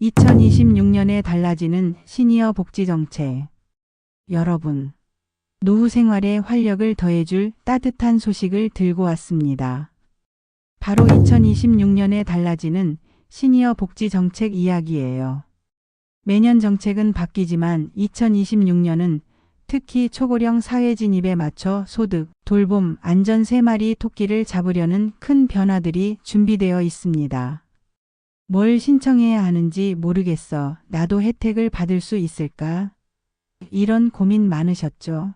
2026년에 달라지는 시니어 복지 정책. 여러분, 노후 생활에 활력을 더해줄 따뜻한 소식을 들고 왔습니다. 바로 2026년에 달라지는 시니어 복지 정책 이야기예요. 매년 정책은 바뀌지만 2026년은 특히 초고령 사회 진입에 맞춰 소득, 돌봄, 안전 세 마리 토끼를 잡으려는 큰 변화들이 준비되어 있습니다. 뭘 신청해야 하는지 모르겠어. 나도 혜택을 받을 수 있을까? 이런 고민 많으셨죠?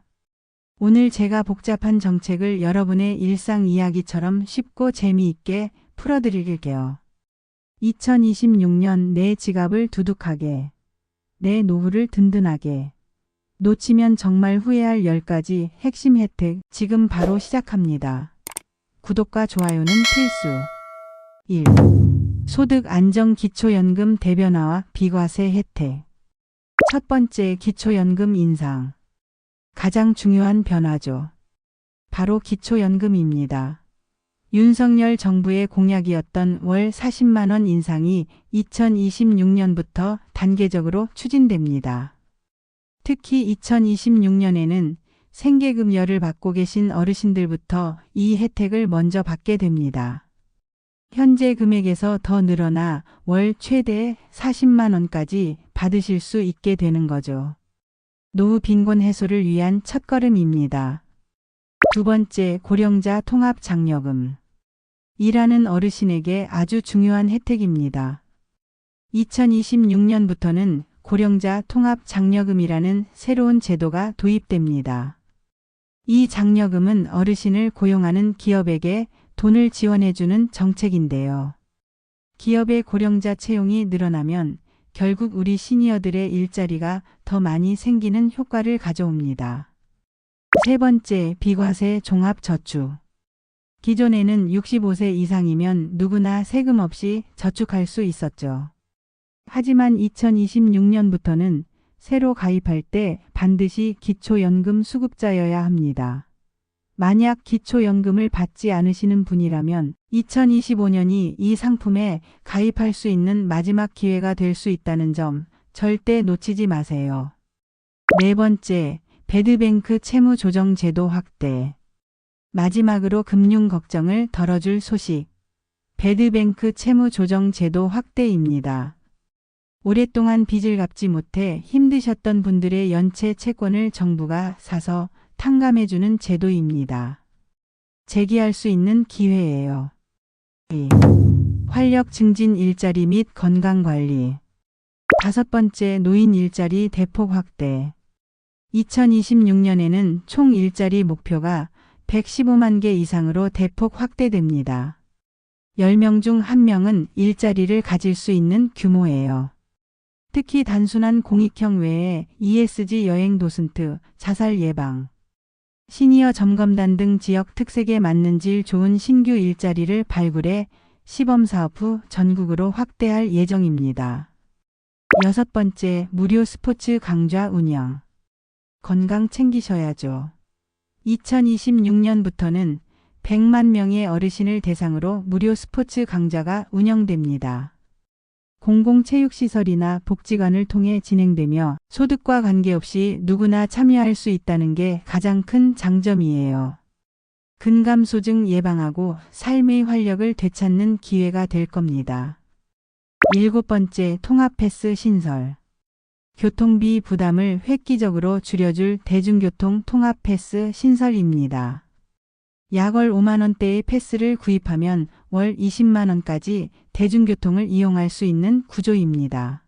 오늘 제가 복잡한 정책을 여러분의 일상 이야기처럼 쉽고 재미있게 풀어드릴게요. 2026년 내 지갑을 두둑하게, 내 노후를 든든하게, 놓치면 정말 후회할 10가지 핵심 혜택 지금 바로 시작합니다. 구독과 좋아요는 필수. 1. 소득 안정 기초연금 대변화와 비과세 혜택. 첫 번째 기초연금 인상. 가장 중요한 변화죠. 바로 기초연금입니다. 윤석열 정부의 공약이었던 월 40만원 인상이 2026년부터 단계적으로 추진됩니다. 특히 2026년에는 생계급여를 받고 계신 어르신들부터 이 혜택을 먼저 받게 됩니다. 현재 금액에서 더 늘어나 월 최대 40만 원까지 받으실 수 있게 되는 거죠. 노후 빈곤 해소를 위한 첫걸음입니다. 두 번째, 고령자 통합 장려금. 일하는 어르신에게 아주 중요한 혜택입니다. 2026년부터는 고령자 통합 장려금이라는 새로운 제도가 도입됩니다. 이 장려금은 어르신을 고용하는 기업에게 돈을 지원해주는 정책인데요. 기업의 고령자 채용이 늘어나면 결국 우리 시니어들의 일자리가 더 많이 생기는 효과를 가져옵니다. 세 번째, 비과세 종합저축. 기존에는 65세 이상이면 누구나 세금 없이 저축할 수 있었죠. 하지만 2026년부터는 새로 가입할 때 반드시 기초연금 수급자여야 합니다. 만약 기초연금을 받지 않으시는 분이라면 2025년이 이 상품에 가입할 수 있는 마지막 기회가 될 수 있다는 점 절대 놓치지 마세요. 네 번째, 배드뱅크 채무 조정 제도 확대. 마지막으로 금융 걱정을 덜어줄 소식. 배드뱅크 채무 조정 제도 확대입니다. 오랫동안 빚을 갚지 못해 힘드셨던 분들의 연체 채권을 정부가 사서 탕감해주는 제도입니다. 재기할 수 있는 기회예요. 2. 활력 증진 일자리 및 건강관리. 다섯 번째 노인 일자리 대폭 확대. 2026년에는 총 일자리 목표가 115만 개 이상으로 대폭 확대됩니다. 10명 중 1명은 일자리를 가질 수 있는 규모예요. 특히 단순한 공익형 외에 ESG 여행 도슨트, 자살 예방, 시니어 점검단 등 지역 특색에 맞는 질 좋은 신규 일자리를 발굴해 시범 사업 후 전국으로 확대할 예정입니다. 여섯 번째, 무료 스포츠 강좌 운영. 건강 챙기셔야죠. 2026년부터는 100만 명의 어르신을 대상으로 무료 스포츠 강좌가 운영됩니다. 공공체육시설이나 복지관을 통해 진행되며 소득과 관계없이 누구나 참여할 수 있다는 게 가장 큰 장점이에요. 근감소증 예방하고 삶의 활력을 되찾는 기회가 될 겁니다. 일곱 번째 통합패스 신설. 교통비 부담을 획기적으로 줄여줄 대중교통 통합패스 신설입니다. 약월 5만원대의 패스를 구입하면 월 20만원까지 대중교통을 이용할 수 있는 구조입니다.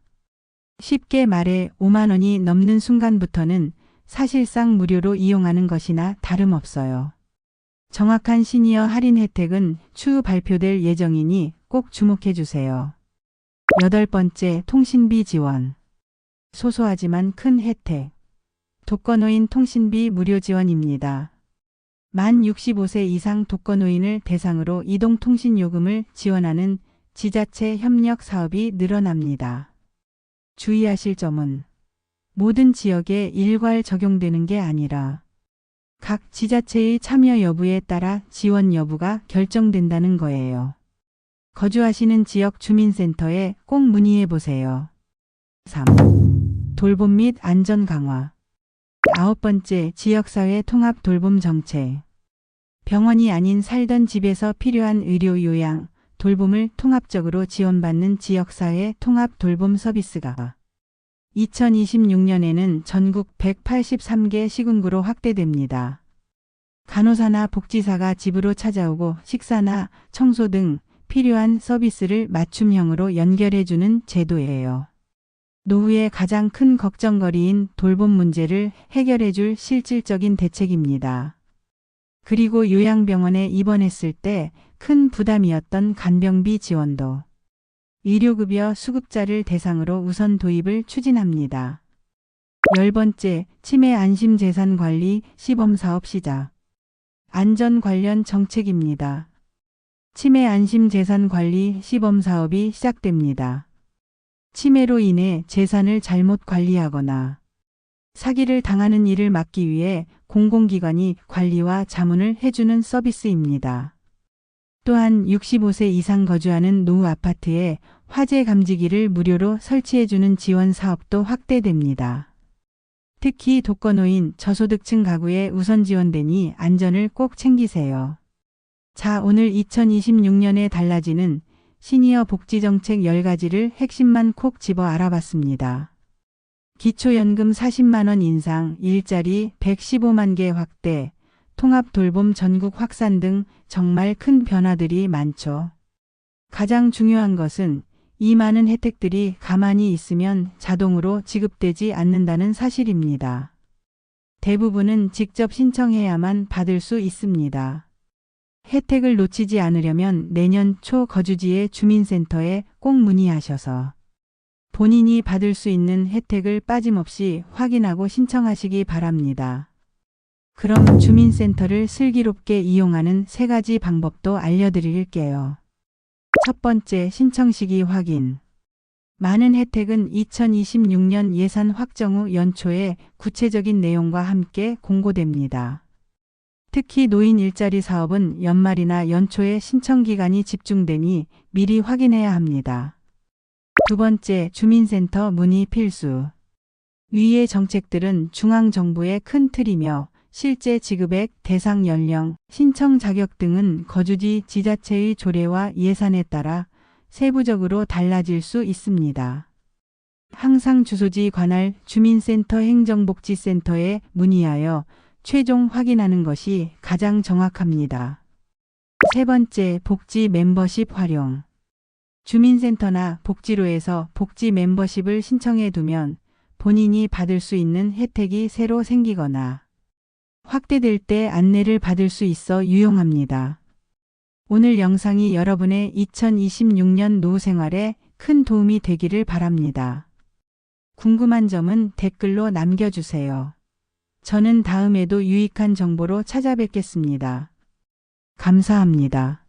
쉽게 말해 5만 원이 넘는 순간부터는 사실상 무료로 이용하는 것이나 다름없어요. 정확한 시니어 할인 혜택은 추후 발표될 예정이니 꼭 주목해 주세요. 여덟 번째 통신비 지원. 소소하지만 큰 혜택. 독거노인 통신비 무료 지원입니다. 만 65세 이상 독거노인을 대상으로 이동통신요금을 지원하는 지자체 협력 사업이 늘어납니다. 주의하실 점은 모든 지역에 일괄 적용되는 게 아니라 각 지자체의 참여 여부에 따라 지원 여부가 결정된다는 거예요. 거주하시는 지역 주민센터에 꼭 문의해 보세요. 3. 돌봄 및 안전 강화. 아홉 번째, 지역사회 통합 돌봄 정책. 병원이 아닌 살던 집에서 필요한 의료 요양, 돌봄을 통합적으로 지원받는 지역사회 통합 돌봄 서비스가 2026년에는 전국 183개 시군구로 확대됩니다. 간호사나 복지사가 집으로 찾아오고 식사나 청소 등 필요한 서비스를 맞춤형으로 연결해주는 제도예요. 노후의 가장 큰 걱정거리인 돌봄 문제를 해결해줄 실질적인 대책입니다. 그리고 요양병원에 입원했을 때 큰 부담이었던 간병비 지원도 의료급여 수급자를 대상으로 우선 도입을 추진합니다. 열 번째, 치매 안심재산 관리 시범사업 시작. 안전 관련 정책입니다. 치매 안심재산 관리 시범사업이 시작됩니다. 치매로 인해 재산을 잘못 관리하거나 사기를 당하는 일을 막기 위해 공공기관이 관리와 자문을 해주는 서비스입니다. 또한 65세 이상 거주하는 노후 아파트에 화재 감지기를 무료로 설치해주는 지원 사업도 확대됩니다. 특히 독거노인 저소득층 가구에 우선 지원되니 안전을 꼭 챙기세요. 자, 오늘 2026년에 달라지는 시니어 복지 정책 10가지를 핵심만 콕 집어 알아봤습니다. 기초연금 40만원 인상, 일자리 115만 개 확대, 통합 돌봄 전국 확산 등 정말 큰 변화들이 많죠. 가장 중요한 것은 이 많은 혜택들이 가만히 있으면 자동으로 지급되지 않는다는 사실입니다. 대부분은 직접 신청해야만 받을 수 있습니다. 혜택을 놓치지 않으려면 내년 초 거주지의 주민센터에 꼭 문의하셔서 본인이 받을 수 있는 혜택을 빠짐없이 확인하고 신청하시기 바랍니다. 그럼 주민센터를 슬기롭게 이용하는 세 가지 방법도 알려드릴게요. 첫 번째 신청 시기 확인. 많은 혜택은 2026년 예산 확정 후 연초에 구체적인 내용과 함께 공고됩니다. 특히 노인 일자리 사업은 연말이나 연초에 신청 기간이 집중되니 미리 확인해야 합니다. 두 번째, 주민센터 문의 필수. 위의 정책들은 중앙정부의 큰 틀이며 실제 지급액, 대상 연령, 신청 자격 등은 거주지 지자체의 조례와 예산에 따라 세부적으로 달라질 수 있습니다. 항상 주소지 관할 주민센터 행정복지센터에 문의하여 최종 확인하는 것이 가장 정확합니다. 세 번째, 복지 멤버십 활용. 주민센터나 복지로에서 복지 멤버십을 신청해 두면 본인이 받을 수 있는 혜택이 새로 생기거나 확대될 때 안내를 받을 수 있어 유용합니다. 오늘 영상이 여러분의 2026년 노후 생활에 큰 도움이 되기를 바랍니다. 궁금한 점은 댓글로 남겨주세요. 저는 다음에도 유익한 정보로 찾아뵙겠습니다. 감사합니다.